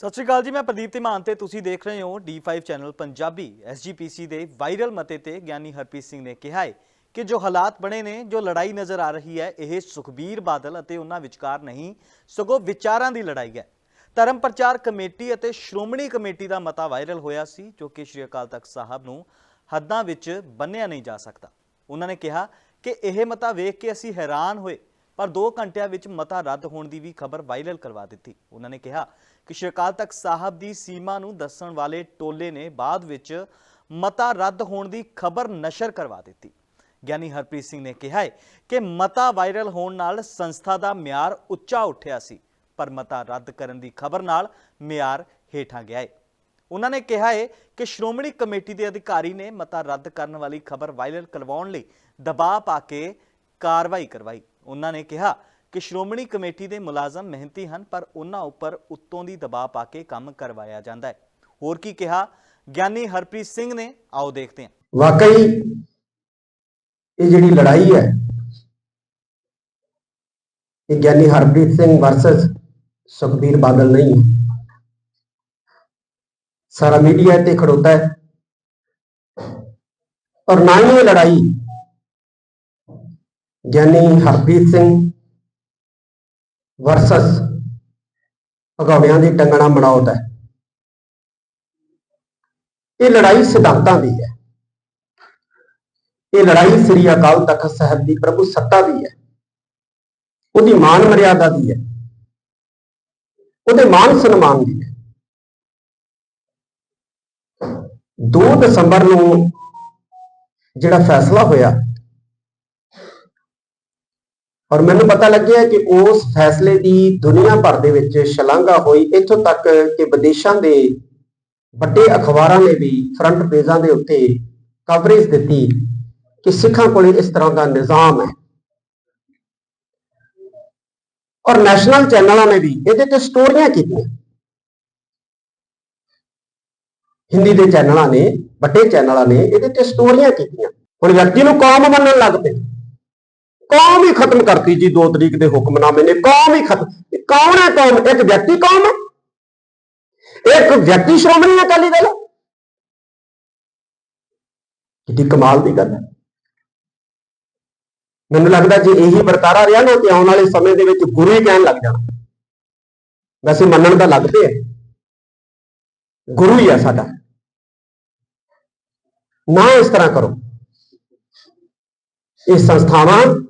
ਸਤਿ ਸ਼੍ਰੀ ਅਕਾਲ ਜੀ, ਮੈਂ ਪ੍ਰਦੀਪ ਧੀਮਾਨ ਤੇ ਤੁਸੀਂ ਦੇਖ ਰਹੇ ਹੋ D5 ਚੈਨਲ ਪੰਜਾਬੀ। SGPC ਦੇ ਵਾਇਰਲ ਮਤੇ ਤੇ ਗਿਆਨੀ ਹਰਪ੍ਰੀਤ ਸਿੰਘ ਨੇ ਕਿਹਾ ਹੈ ਕਿ ਜੋ ਹਾਲਾਤ ਬਣੇ ਨੇ, ਜੋ ਲੜਾਈ ਨਜ਼ਰ ਆ ਰਹੀ ਹੈ, ਇਹ ਸੁਖਬੀਰ ਬਾਦਲ ਅਤੇ ਉਹਨਾਂ ਵਿਚਕਾਰ ਨਹੀਂ, ਸਗੋਂ ਵਿਚਾਰਾਂ ਦੀ ਲੜਾਈ ਹੈ। ਧਰਮ ਪ੍ਰਚਾਰ ਕਮੇਟੀ ਅਤੇ ਸ਼੍ਰੋਮਣੀ ਕਮੇਟੀ ਦਾ ਮਤਾ ਵਾਇਰਲ ਹੋਇਆ ਸੀ, ਜੋ ਕਿ ਸ਼੍ਰੀ ਅਕਾਲ ਤਖਤ ਸਾਹਿਬ ਨੂੰ ਹੱਦਾਂ ਵਿੱਚ ਬੰਨਿਆ ਨਹੀਂ ਜਾ ਸਕਦਾ। ਉਹਨਾਂ ਨੇ ਕਿਹਾ ਕਿ ਇਹ ਮਤਾ ਵੇਖ ਕੇ ਅਸੀਂ ਹੈਰਾਨ ਹੋਏ, ਪਰ 2 ਘੰਟਿਆਂ ਵਿੱਚ ਮਤਾ ਰੱਦ ਹੋਣ ਦੀ ਵੀ ਖਬਰ ਵਾਇਰਲ ਕਰਵਾ ਦਿੱਤੀ। ਉਹਨਾਂ ਨੇ ਕਿਹਾ ਕਿ ਸ਼੍ਰੀ ਅਕਾਲ ਤਖਤ ਸਾਹਿਬ ਦੀ ਸੀਮਾ ਨੂੰ ਦੱਸਣ ਵਾਲੇ ਟੋਲੇ ਨੇ ਬਾਅਦ ਵਿੱਚ ਮਤਾ ਰੱਦ ਹੋਣ ਦੀ ਖਬਰ ਨਸ਼ਰ ਕਰਵਾ ਦਿੱਤੀ। ਗਿਆਨੀ ਹਰਪ੍ਰੀਤ ਸਿੰਘ ਨੇ ਕਿਹਾ ਹੈ ਕਿ ਮਤਾ ਵਾਇਰਲ ਹੋਣ ਨਾਲ ਸੰਸਥਾ ਦਾ ਮਿਆਰ ਉੱਚਾ ਉੱਠਿਆ ਸੀ, ਪਰ ਮਤਾ ਰੱਦ ਕਰਨ ਦੀ ਖਬਰ ਨਾਲ ਮਿਆਰ ਹੇਠਾਂ ਗਿਆ ਹੈ। ਉਹਨਾਂ ਨੇ ਕਿਹਾ ਹੈ ਕਿ ਸ਼੍ਰੋਮਣੀ ਕਮੇਟੀ ਦੇ ਅਧਿਕਾਰੀ ਨੇ ਮਤਾ ਰੱਦ ਕਰਨ ਵਾਲੀ ਖਬਰ ਵਾਇਰਲ ਕਰਵਾਉਣ ਲਈ ਦਬਾਅ ਪਾ ਕੇ ਕਾਰਵਾਈ ਕਰਵਾਈ। ਉਹਨਾਂ ਨੇ ਕਿਹਾ ਕਿ ਸ਼੍ਰੋਮਣੀ ਕਮੇਟੀ ਦੇ ਮੁਲਾਜ਼ਮ ਮਿਹਨਤੀ ਹਨ, ਪਰ ਉਹਨਾਂ ਉੱਪਰ ਉੱਤੋਂ ਦੀ ਦਬਾਅ ਪਾ ਕੇ ਕੰਮ ਕਰਵਾਇਆ ਜਾਂਦਾ ਹੈ। ਹੋਰ ਕੀ ਕਿਹਾ? ਗਿਆਨੀ ਹਰਪ੍ਰੀਤ ਸਿੰਘ ਨੇ, ਆਓ ਦੇਖਦੇ ਹਾਂ। ਵਾਕਈ ਇਹ ਜਿਹੜੀ ਲੜਾਈ ਹੈ, ਇਹ ਗਿਆਨੀ ਹਰਪ੍ਰੀਤ ਸਿੰਘ ਵਰਸਸ ਸੁਖਬੀਰ ਬਾਦਲ ਨਹੀਂ। ਸਾਰਾ ਮੀਡੀਆ ਤੇ ਖੜੋਤਾ ਹੈ। ਔਰ ਨਾ ਹੀ ਇਹ ਲੜਾਈ ਗਿਆਨੀ ਹਰਪ੍ਰੀਤ ਸਿੰਘ ਵਰਸਸ ਭਗੌੜਿਆਂ ਦੀ ਟੰਗਣਾ ਮਨਾਉਤ ਹੈ। ਇਹ ਲੜਾਈ ਸਿਧਾਂਤਾਂ ਦੀ ਹੈ। ਇਹ ਲੜਾਈ ਸ੍ਰੀ ਅਕਾਲ ਤਖਤ ਸਾਹਿਬ ਦੀ ਪ੍ਰਭੂ ਸੱਤਾ ਦੀ ਹੈ। ਉਹਦੀ ਮਾਨ ਮਰਿਆਦਾ ਦੀ ਹੈ। ਉਹਦੇ ਮਾਨ ਸਨਮਾਨ ਦੀ ਹੈ। 2 ਦਸੰਬਰ ਨੂੰ ਜਿਹੜਾ ਫੈਸਲਾ ਹੋਇਆ ਔਰ ਮੈਨੂੰ ਪਤਾ ਲੱਗਿਆ ਕਿ ਉਸ ਫੈਸਲੇ ਦੀ ਦੁਨੀਆ ਭਰ ਦੇ ਵਿੱਚ ਸ਼ਲਾਘਾ ਹੋਈ, ਇੱਥੋਂ ਤੱਕ ਕਿ ਵਿਦੇਸ਼ਾਂ ਦੇ ਵੱਡੇ ਅਖਬਾਰਾਂ ਨੇ ਵੀ ਫਰੰਟ ਪੇਜਾਂ ਦੇ ਉੱਤੇ ਕਵਰੇਜ ਦਿੱਤੀ ਕਿ ਸਿੱਖਾਂ ਕੋਲੇ ਇਸ ਤਰ੍ਹਾਂ ਦਾ ਨਿਜ਼ਾਮ ਹੈ। ਔਰ ਨੈਸ਼ਨਲ ਚੈਨਲਾਂ ਨੇ ਵੀ ਇਹਦੇ ਤੇ ਸਟੋਰੀਆਂ ਕੀਤੀਆਂ। ਹਿੰਦੀ ਦੇ ਚੈਨਲਾਂ ਨੇ, ਵੱਡੇ ਚੈਨਲਾਂ ਨੇ ਇਹਦੇ ਤੇ ਸਟੋਰੀਆਂ ਕੀਤੀਆਂ। ਹੁਣ ਵਿਅਕਤੀ ਨੂੰ ਕੌਮ ਮੰਨਣ ਲੱਗ ਪਏ। ਕੌਮ ਹੀ ਖਤਮ ਕਰਤੀ ਜੀ 2 ਤਰੀਕ ਦੇ ਹੁਕਮਨਾਮੇ ਨੇ, ਕੌਮ ਹੀ ਖਤਮ। ਇਹ ਕੌਣ ਹੈ ਕੌਮ? ਇੱਕ ਵਿਅਕਤੀ ਕੌਮ ਹੈ। ਇੱਕ ਵਿਅਕਤੀ ਸ਼੍ਰੋਮਣੀ ਅਕਾਲੀ ਦਲ ਹੈ। ਕਮਾਲ ਦੀ ਗੱਲ ਹੈ। ਮੈਨੂੰ ਲੱਗਦਾ ਜੇ ਇਹੀ ਵਰਤਾਰਾ ਰਿਹਾ ਨਾ, ਤੇ ਆਉਣ ਵਾਲੇ ਸਮੇਂ ਦੇ ਵਿੱਚ ਗੁਰੂ ਹੀ ਕਹਿਣ ਲੱਗ ਜਾਣਾ। ਵੈਸੇ ਮੰਨਣ ਦਾ ਲੱਗਦੇ ਹੈ ਗੁਰੂ ਹੀ ਹੈ ਸਾਡਾ। ਨਾ ਇਸ ਤਰ੍ਹਾਂ ਕਰੋ। ਇਹ ਸੰਸਥਾਵਾਂ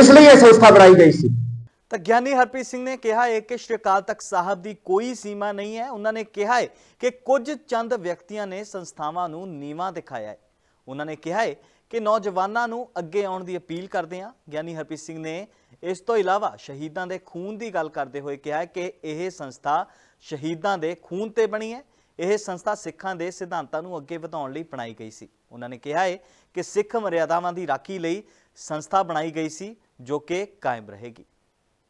ਇਸ ਲਈ ਇਹ ਸੰਸਥਾ ਬਣਾਈ ਗਈ ਸੀ। ਤਾਂ ਗਿਆਨੀ ਹਰਪ੍ਰੀਤ ਸਿੰਘ ਨੇ ਕਿਹਾ ਹੈ ਕਿ ਸ਼੍ਰੀ ਅਕਾਲ ਤਖਤ ਸਾਹਿਬ ਦੀ ਕੋਈ ਸੀਮਾ ਨਹੀਂ ਹੈ। ਉਹਨਾਂ ਨੇ ਕਿਹਾ ਹੈ ਕਿ ਕੁਝ ਚੰਦ ਵਿਅਕਤੀਆਂ ਨੇ ਸੰਸਥਾਵਾਂ ਨੂੰ ਨੀਵਾਂ ਦਿਖਾਇਆ ਹੈ। ਉਹਨਾਂ ਨੇ ਕਿਹਾ ਹੈ ਕਿ ਨੌਜਵਾਨਾਂ ਨੂੰ ਅੱਗੇ ਆਉਣ ਦੀ ਅਪੀਲ ਕਰਦੇ ਹਾਂ। ਗਿਆਨੀ ਹਰਪ੍ਰੀਤ ਸਿੰਘ ਨੇ ਇਸ ਤੋਂ ਇਲਾਵਾ ਸ਼ਹੀਦਾਂ ਦੇ ਖੂਨ ਦੀ ਗੱਲ ਕਰਦੇ ਹੋਏ ਕਿਹਾ ਹੈ ਕਿ ਇਹ ਸੰਸਥਾ ਸ਼ਹੀਦਾਂ ਦੇ ਖੂਨ ਤੇ ਬਣੀ ਹੈ। ਇਹ ਸੰਸਥਾ ਸਿੱਖਾਂ ਦੇ ਸਿਧਾਂਤਾਂ ਨੂੰ ਅੱਗੇ ਵਧਾਉਣ ਲਈ ਬਣਾਈ ਗਈ ਸੀ। ਉਹਨਾਂ ਨੇ ਕਿਹਾ ਹੈ ਕਿ ਸਿੱਖ ਮਰਿਆਦਾਵਾਂ ਦੀ ਰਾਖੀ ਲਈ ਸੰਸਥਾ ਬਣਾਈ ਗਈ ਸੀ। ਜੋ ਕਿ ਕਾਇਮ ਰਹੇਗੀ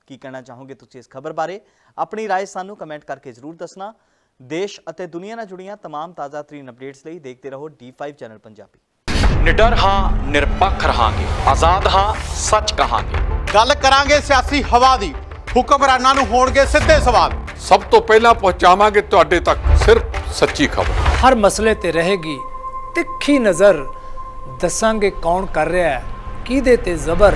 ਕੀ ਕਹਿਣਾ ਚਾਹੋਗੇ ਤੁਸੀਂ ਇਸ ਖਬਰ ਬਾਰੇ ਆਪਣੀ رائے ਸਾਨੂੰ ਕਮੈਂਟ ਕਰਕੇ ਜ਼ਰੂਰ ਦੱਸਣਾ ਦੇਸ਼ ਅਤੇ ਦੁਨੀਆ ਨਾਲ ਜੁੜੀਆਂ तमाम ਤਾਜ਼ਾ ਤਰੀਨ ਅਪਡੇਟਸ ਲਈ ਦੇਖਦੇ ਰਹੋ D5 ਚੈਨਲ ਪੰਜਾਬੀ ਨਿਡਰ ਹਾਂ ਨਿਰਪੱਖ ਰਹਾਂਗੇ ਆਜ਼ਾਦ ਹਾਂ ਸੱਚ ਕਹਾਂਗੇ ਗੱਲ ਕਰਾਂਗੇ ਸਿਆਸੀ ਹਵਾ ਦੀ ਹੁਕਮਰਾਨਾਂ ਨੂੰ ਹੋਣਗੇ ਸਿੱਧੇ ਸਵਾਲ ਸਭ ਤੋਂ ਪਹਿਲਾਂ ਪਹੁੰਚਾਵਾਂਗੇ ਤੁਹਾਡੇ ਤੱਕ ਸਿਰਫ ਸੱਚੀ ਖਬਰ ਹਰ ਮਸਲੇ ਤੇ ਰਹੇਗੀ ਤਿੱਖੀ ਨਜ਼ਰ ਦੱਸਾਂਗੇ ਕੌਣ ਕਰ ਰਿਹਾ ਹੈ ਕਿਹਦੇ ਤੇ ਜ਼ਬਰ